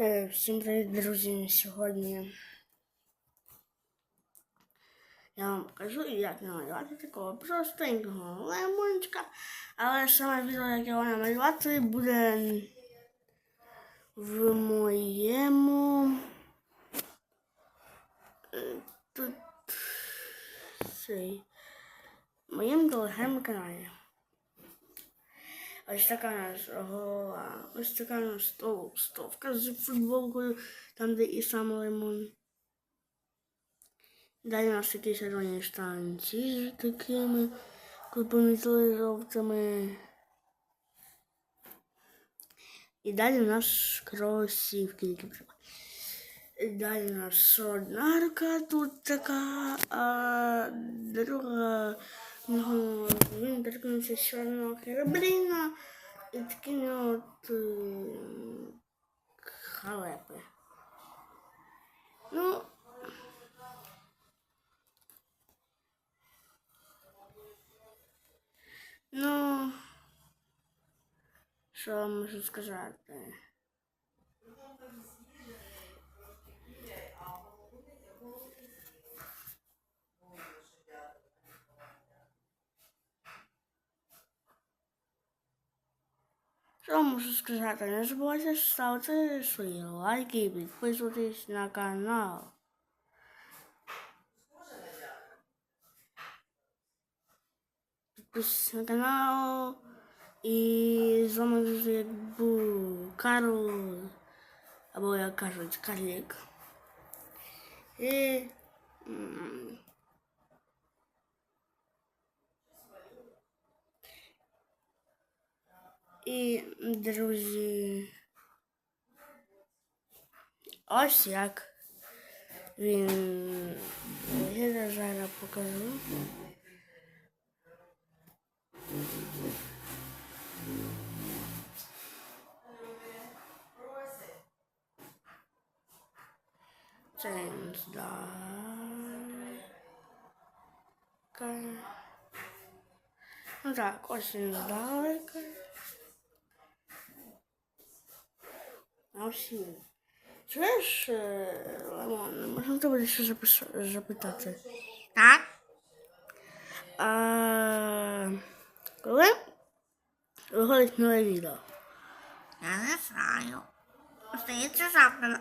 Е, Всім привіт, друзі! Сьогодні я вам покажу, як намалювати такого простенького лемончика. Але саме відео, як його намалювати, буде в моєму е, тут цей моєму телеграм-каналі. Ось така нас голова, ось така нас толстовка з футболкою, там де і сам лимон. Далі у нас такі червоні штанці з такими помітили жовтими. І далі у нас кросівки, які. Далі у нас одна рука тут така, а друга ну, він торкнувся з чорного херебліна і такі от е, халепи. Ну, ну, що можу сказати? Що я можу сказати? Не забувайте ставити свої лайки і підписуватись на канал. Підписуйтесь на канал. І з вами дуже як був Карл. Або як кажуть, Карлік. І... м, І, друзі, ось як він виглядає, зараз покажу. Це здалека. Ну так, ось він здалека. Всі. Чуєш, Лимон, можна тебе запис- запитати? Так, А, коли виходить нове відео? я не знаю. Здається, завтра.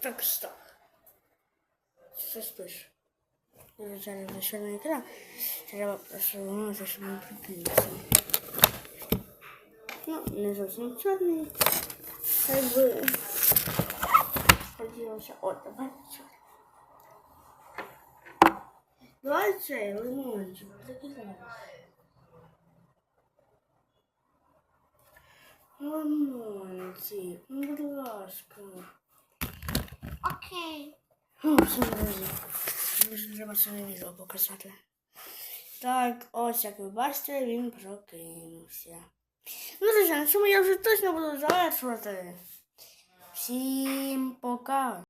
Так, стоп. Що спиш? Зараз на чорний екран. Треба просто вимити, щоб не прикинувся. Ну, не зовсім чорний. Хай би хотілося. О, давай чорний. Давай цей лимончик. Лимончик, ну, ласка. Окей. Ну, всім друзі. Дуже треба своє відео показати. Так, ось як ви бачите, він прокинувся. Ну, друзі, на цьому я вже точно буду завершувати. Всім пока.